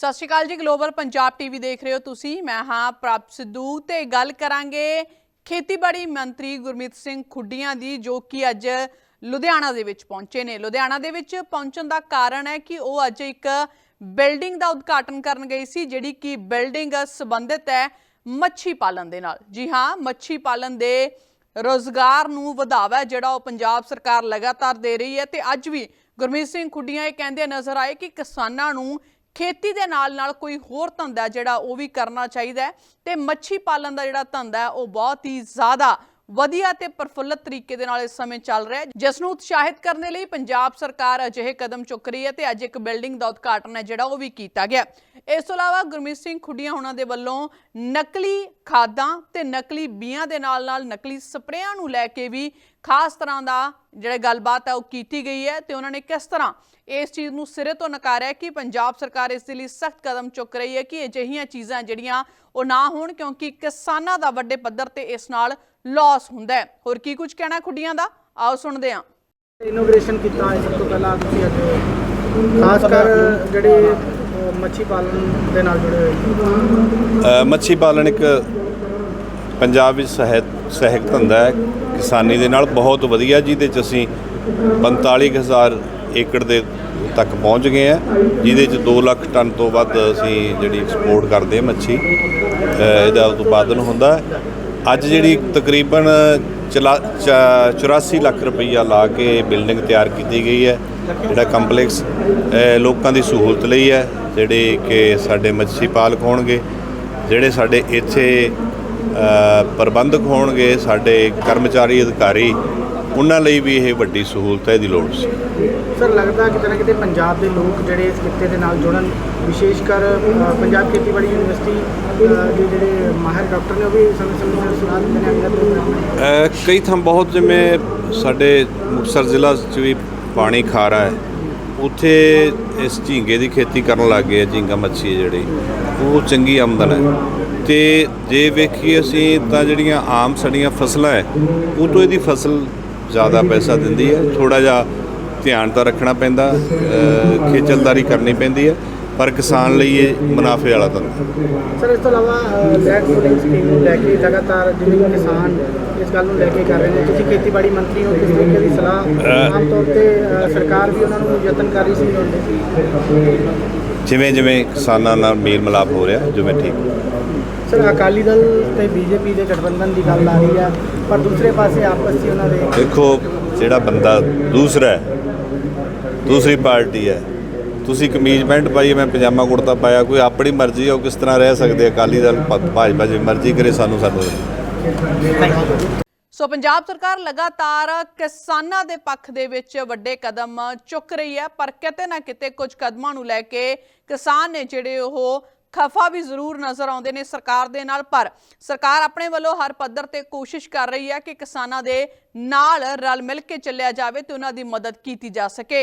ਸਤਿ ਸ਼੍ਰੀ ਅਕਾਲ ਜੀ global Punjab TV ਦੇਖ ਰਹੇ ਹੋ ਤੁਸੀਂ। ਮੈਂ ਹਾਂ ਪ੍ਰਭ ਸਿੱਧੂ ਤੇ ਗੱਲ ਕਰਾਂਗੇ ਖੇਤੀਬਾੜੀ ਮੰਤਰੀ ਗੁਰਮੀਤ ਸਿੰਘ ਖੁੱਡੀਆਂ ਦੀ, ਜੋ ਕਿ ਅੱਜ ਲੁਧਿਆਣਾ ਦੇ ਵਿੱਚ ਪਹੁੰਚੇ ਨੇ। ਲੁਧਿਆਣਾ ਦੇ ਵਿੱਚ ਪਹੁੰਚਣ ਦਾ ਕਾਰਨ ਹੈ ਕਿ ਉਹ ਅੱਜ ਇੱਕ ਬਿਲਡਿੰਗ ਦਾ ਉਦਘਾਟਨ ਕਰਨ ਗਈ ਸੀ, ਜਿਹੜੀ ਕਿ ਬਿਲਡਿੰਗ ਸੰਬੰਧਿਤ ਹੈ ਮੱਛੀ ਪਾਲਣ ਦੇ ਨਾਲ। ਜੀ ਹਾਂ, ਮੱਛੀ ਪਾਲਣ ਦੇ ਰੋਜ਼ਗਾਰ ਨੂੰ ਵਧਾਵਾ ਜਿਹੜਾ ਉਹ ਪੰਜਾਬ ਸਰਕਾਰ ਲਗਾਤਾਰ ਦੇ ਰਹੀ ਹੈ। ਤੇ ਅੱਜ ਵੀ ਗੁਰਮੀਤ ਸਿੰਘ ਖੁੱਡੀਆਂ ਇਹ ਕਹਿੰਦੇ ਨਜ਼ਰ ਆਏ ਕਿ ਕਿਸਾਨਾਂ ਨੂੰ ਖੇਤੀ ਦੇ ਨਾਲ ਨਾਲ ਕੋਈ ਹੋਰ ਧੰਦਾ ਜਿਹੜਾ ਉਹ ਵੀ ਕਰਨਾ ਚਾਹੀਦਾ ਹੈ ਤੇ ਮੱਛੀ ਪਾਲਣ ਦਾ ਜਿਹੜਾ ਧੰਦਾ ਹੈ ਉਹ ਬਹੁਤ ਹੀ ਜ਼ਿਆਦਾ ਵਧੀਆ ਤੇ ਪ੍ਰਫੁੱਲਤ ਤਰੀਕੇ ਦੇ ਨਾਲ ਇਸ ਸਮੇਂ ਚੱਲ ਰਿਹਾ ਹੈ, ਜਿਸ ਨੂੰ ਉਤਸ਼ਾਹਿਤ ਕਰਨ ਦੇ ਲਈ ਪੰਜਾਬ ਸਰਕਾਰ ਅਜਿਹੇ ਕਦਮ ਚੁੱਕ ਰਹੀ ਹੈ ਤੇ ਅੱਜ ਇੱਕ ਬਿਲਡਿੰਗ ਦਾ ਉਦਘਾਟਨ ਹੈ ਜਿਹੜਾ ਉਹ ਵੀ ਕੀਤਾ ਗਿਆ ਇਸ ਤੋਂ ਇਲਾਵਾ ਗੁਰਮੀਤ ਸਿੰਘ ਖੁੱਡੀਆਂ ਉਹਨਾਂ ਦੇ ਵੱਲੋਂ ਨਕਲੀ ਖਾਦਾਂ ਤੇ ਨਕਲੀ ਬੀਆਂ ਦੇ ਨਾਲ ਨਾਲ ਨਕਲੀ ਸਪਰੇਆਂ ਨੂੰ ਲੈ ਕੇ ਵੀ ਖਾਸ ਤਰ੍ਹਾਂ ਦਾ ਜਿਹੜਾ ਗੱਲਬਾਤ ਹੈ ਉਹ ਕੀਤੀ ਗਈ ਹੈ ਤੇ ਉਹਨਾਂ ਨੇ ਕਿਸ ਤਰ੍ਹਾਂ ਇਸ ਚੀਜ਼ ਨੂੰ ਸਿਰੇ ਤੋਂ ਨਕਾਰਿਆ ਕਿ ਪੰਜਾਬ ਸਰਕਾਰ ਇਸ ਦੇ ਲਈ ਸਖਤ ਕਦਮ ਚੁੱਕ ਰਹੀ ਹੈ ਕਿ ਅਜਿਹੀਆਂ ਚੀਜ਼ਾਂ ਜਿਹੜੀਆਂ ਉਹ ਨਾ ਹੋਣ ਕਿਉਂਕਿ ਕਿਸਾਨਾਂ ਦਾ ਵੱਡੇ ਪੱਧਰ ਤੇ ਇਸ ਨਾਲ ਲਾਸ ਹੁੰਦਾ ਹੈ। ਹੋਰ ਕੀ ਕੁਝ ਕਹਿਣਾ ਖੁੱਡੀਆਂ ਦਾ? ਆਓ ਸੁਣਦੇ ਹਾਂ। ਇਨੋਗ੍ਰੇਸ਼ਨ ਕੀਤਾ ਹੈ ਸਭ ਤੋਂ ਪਹਿਲਾਂ ਤੁਸੀਂ ਅੱਜ ਖਾਸ ਕਰ ਜਿਹੜੇ ਮੱਛੀ ਪਾਲਣ ਦੇ ਨਾਲ ਜੁੜੇ ਹੋਏ ਮੱਛੀ ਪਾਲਣ ਇੱਕ ਪੰਜਾਬ ਵਿੱਚ ਸਹਾਇਕ ਸਹਾਇਕ ਧੰਦਾ ਹੈ। ਕਿਸਾਨੀ ਦੇ ਨਾਲ ਬਹੁਤ ਵਧੀਆ ਜਿਹਦੇ ਚ ਅਸੀਂ 45000 ਏਕੜ ਦੇ ਤੱਕ ਪਹੁੰਚ ਗਏ ਆ, ਜਿਹਦੇ ਚ 2 ਲੱਖ ਟਨ ਤੋਂ ਵੱਧ ਅਸੀਂ ਜਿਹੜੀ ਐਕਸਪੋਰਟ ਕਰਦੇ ਹਾਂ ਮੱਛੀ ਇਹਦਾ ਉਤਪਾਦਨ ਹੁੰਦਾ ਅੱਜ ਜਿਹੜੀ ਤਕਰੀਬਨ ਚਲਾ- ਚਾ- 84 ਲੱਖ ਰੁਪਈਆ ਲਾ ਕੇ ਬਿਲਡਿੰਗ ਤਿਆਰ ਕੀਤੀ ਗਈ ਹੈ, ਜਿਹੜਾ ਕੰਪਲੈਕਸ ਲੋਕਾਂ ਦੀ ਸਹੂਲਤ ਲਈ ਹੈ, ਜਿਹੜੇ ਕਿ ਸਾਡੇ ਮੱਛੀ ਪਾਲਕ ਹੋਣਗੇ, ਜਿਹੜੇ ਸਾਡੇ ਇੱਥੇ ਪ੍ਰਬੰਧਕ ਹੋਣਗੇ ਸਾਡੇ ਕਰਮਚਾਰੀ ਅਧਿਕਾਰੀ ਉਹਨਾਂ ਲਈ ਵੀ ਇਹ ਵੱਡੀ ਸਹੂਲਤ ਹੈ ਦੀ ਲੋੜ ਸੀ। ਸਰ ਲੱਗਦਾ ਕਿ ਤਰ੍ਹਾਂ ਕਿਤੇ ਪੰਜਾਬ ਦੇ ਲੋਕ ਜਿਹੜੇ ਇਸ ਕਿੱਤੇ ਦੇ ਨਾਲ ਜੁੜਨ ਵਿਸ਼ੇਸ਼ ਕਰ ਪੰਜਾਬ ਖੇਤੀਬਾੜੀ ਯੂਨੀਵਰਸਿਟੀ ਦੇ ਜਿਹੜੇ ਮਾਹਿਰ ਡਾਕਟਰ ਨੇ ਉਹ ਵੀ ਸਮੇਂ ਸਮੇਂ ਸਿਰ ਸਲਾਹ ਦਿੰਦੇ ਨੇ ਅੰਗਤ ਪ੍ਰੋਗਰਾਮ ਅ, ਕਈ ਥਾਂ ਬਹੁਤ ਜਿਵੇਂ ਸਾਡੇ ਮੁਕਤਸਰ ਜ਼ਿਲ੍ਹਾ 'ਚ ਵੀ ਪਾਣੀ ਖਾਰਾ ਹੈ। ਉੱਥੇ ਇਸ ਝੀਂਗੇ ਦੀ ਖੇਤੀ ਕਰਨ ਲੱਗ ਗਏ ਆ ਝੀਂਗਾ ਮੱਛੀ ਹੈ ਜਿਹੜੀ। ਉਹ ਚੰਗੀ ਆਮਦਨ ਹੈ। ਤੇ ਜੇ ਵੇਖੀਏ ਅਸੀਂ ਤਾਂ ਜਿਹੜੀਆਂ ਆਮ ਸਾਡੀਆਂ ਫਸਲਾਂ ਹੈ ਉਹ ਤੋਂ ਇਹਦੀ ਫਸਲ ਜ਼ਿਆਦਾ ਪੈਸਾ ਦਿੰਦੀ ਹੈ। ਥੋੜਾ ਜਿਹਾ ਧਿਆਨ ਤਾਂ ਰੱਖਣਾ ਪੈਂਦਾ ਅ, ਖੇਚਲਦਾਰੀ ਕਰਨੀ ਪੈਂਦੀ ਹੈ। ਪਰ ਕਿਸਾਨ ਲਈ ਇਹ ਮੁਨਾਫੇ ਵਾਲਾ ਧੰਦਾ। ਸਰ ਇਸ ਤੋਂ ਇਲਾਵਾ ਲੈਂਡ ਫੂਡਿੰਗ ਸਕੀਮ ਨੂੰ ਲੈ ਕੇ ਲਗਾਤਾਰ ਜਿਵੇਂ ਕਿਸਾਨ ਇਸ ਗੱਲ ਨੂੰ ਲੈ ਕੇ ਕਰ ਰਹੇ ਨੇ ਤੁਸੀਂ ਖੇਤੀਬਾੜੀ ਮੰਤਰੀ ਹੋ ਕਿਸ ਤਰੀਕੇ ਦੀ ਸਲਾਹ ਆਮ ਤੌਰ ਤੇ ਸਰਕਾਰ ਵੀ ਉਹਨਾਂ ਨੂੰ ਯਤਨ ਕਰ ਰਹੀ ਸੀ ਜਿਵੇਂ ਜਿਵੇਂ ਕਿਸਾਨਾਂ ਨਾਲ ਮੇਲ ਮਿਲਾਪ ਹੋ ਰਿਹਾ ਜਿਵੇਂ ਠੀਕ। ਸਰ ਅਕਾਲੀ ਦਲ ਤੇ ਬੀਜੇਪੀ ਦੇ ਗਠਬੰਧਨ ਦੀ ਗੱਲ ਆ ਰਹੀ ਹੈ ਪਰ ਦੂਸਰੇ ਪਾਸੇ ਆਪਸ 'ਚ ਉਹਨਾਂ ਦੇ ਦੇਖੋ ਜਿਹੜਾ ਬੰਦਾ ਦੂਸਰਾ ਹੈ ਦੂਸਰੀ ਪਾਰਟੀ ਹੈ ਤੁਸੀਂ ਕਮੀਜ਼ ਪੈਂਟ ਪਾਈ ਮੈਂ ਪਜਾਮਾ ਕੁੜਤਾ ਪਾਇਆ, ਕੋਈ ਆਪਣੀ ਮਰਜ਼ੀ ਹੈ ਉਹ ਕਿਸ ਤਰ੍ਹਾਂ ਰਹਿ ਸਕਦੇ ਅਕਾਲੀ ਦਲ ਭਾਜਪਾ ਜੇ ਮਰਜ਼ੀ ਕਰੇ, ਸਾਨੂੰ ਸਾਨੂੰ ਸੋ ਪੰਜਾਬ ਸਰਕਾਰ ਲਗਾਤਾਰ ਕਿਸਾਨਾਂ ਦੇ ਪੱਖ ਦੇ ਵਿੱਚ ਵੱਡੇ ਕਦਮ ਚੁੱਕ ਰਹੀ ਹੈ, ਪਰ ਕਿਤੇ ਨਾ ਕਿਤੇ ਕੁਝ ਕਦਮਾਂ ਨੂੰ ਲੈ ਕੇ ਕਿਸਾਨ ਨੇ ਜਿਹੜੇ ਉਹ ਖਫਾ ਵੀ ਜ਼ਰੂਰ ਨਜ਼ਰ ਆਉਂਦੇ ਨੇ ਸਰਕਾਰ ਦੇ ਨਾਲ, ਪਰ ਸਰਕਾਰ ਆਪਣੇ ਵੱਲੋਂ ਹਰ ਪੱਧਰ ਤੇ ਕੋਸ਼ਿਸ਼ ਕਰ ਰਹੀ ਹੈ ਕਿ ਕਿਸਾਨਾਂ ਦੇ ਨਾਲ ਰਲ ਮਿਲ ਕੇ ਚੱਲਿਆ ਜਾਵੇ ਤੇ ਉਹਨਾਂ ਦੀ ਮਦਦ ਕੀਤੀ ਜਾ ਸਕੇ।